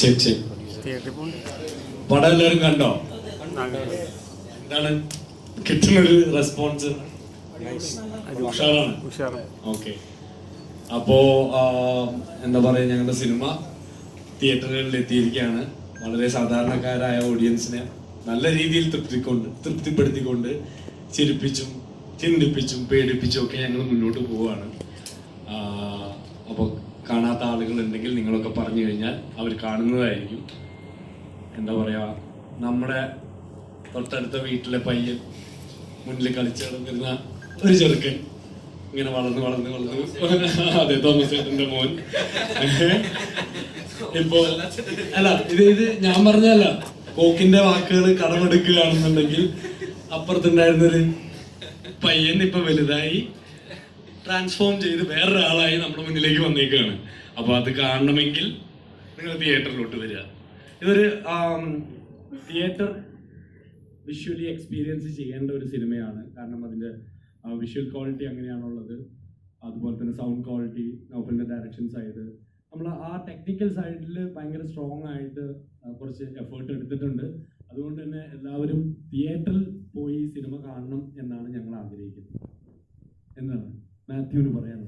ശരി ശരി പടം എല്ലാവരും കണ്ടോ? എന്താണ്? കിട്ടുന്നൊരു റെസ്പോൺസ്. ഉഷാറാണ്. ഉഷാറ് ഓക്കെ. അപ്പോ എന്താ പറയാ ഞങ്ങളുടെ സിനിമ തിയേറ്ററുകളിൽ എത്തിയിരിക്കുകയാണ്. വളരെ സാധാരണക്കാരായ ഓഡിയൻസിനെ നല്ല രീതിയിൽ തൃപ്തിക്കൊണ്ട് തൃപ്തിപ്പെടുത്തിക്കൊണ്ട് ചിരിപ്പിച്ചും ചിന്തിപ്പിച്ചും പേടിപ്പിച്ചും ഒക്കെ ഞങ്ങൾ മുന്നോട്ട് പോവുകയാണ്. അപ്പോൾ കാണാത്ത ആളുകൾ ഉണ്ടെങ്കിൽ നിങ്ങളൊക്കെ പറഞ്ഞു കഴിഞ്ഞാൽ അവർ കാണുന്നതായിരിക്കും. എന്താ പറയാ നമ്മുടെ തൊട്ടടുത്ത വീട്ടിലെ പയ്യൻ മുന്നിൽ കളിച്ചു നടന്നിരുന്ന ഒരു ചെറുക്കൻ. ഇങ്ങനെ വളർന്ന് വളർന്ന് വളർന്ന്. അതെ തോമസ് ചേട്ടന്റെ മോൻ. ഇപ്പോ അല്ല ഇത് ഇത് ഞാൻ പറഞ്ഞല്ല കോക്കിന്റെ വാക്കുകൾ കടമെടുക്കുകയാണെന്നുണ്ടെങ്കിൽ അപ്പുറത്തുണ്ടായിരുന്നൊരു പയ്യൻ ഇപ്പൊ വലുതായി ട്രാൻസ്ഫോം ചെയ്ത് വേറൊരാളായി നമ്മുടെ മുന്നിലേക്ക് വന്നേക്കാണ്. അപ്പൊ അത് കാണണമെങ്കിൽ നിങ്ങൾ തിയേറ്ററിലോട്ട് വരിക. ഇതൊരു തിയേറ്റർ വിഷ്വലി എക്സ്പീരിയൻസ് ചെയ്യേണ്ട ഒരു സിനിമയാണ്. കാരണം അതിന്റെ വിഷ്വൽ ക്വാളിറ്റി അങ്ങനെയാണുള്ളത്. അതുപോലെ തന്നെ സൗണ്ട് ക്വാളിറ്റി നോവലിന്റെ ഡയറക്ഷൻസ് സൈഡ് നമ്മൾ ആ ടെക്നിക്കൽ സൈഡിൽ ഭയങ്കര സ്ട്രോങ് ആയിട്ട് കുറച്ച് എഫേർട്ട് എടുത്തിട്ടുണ്ട്. അതുകൊണ്ട് തന്നെ എല്ലാവരും തിയേറ്ററിൽ പോയി സിനിമ കാണണം എന്നാണ് ഞങ്ങൾ ആഗ്രഹിക്കുന്നത്. എന്താണ്? മാത്യുവിന് പറയാൻ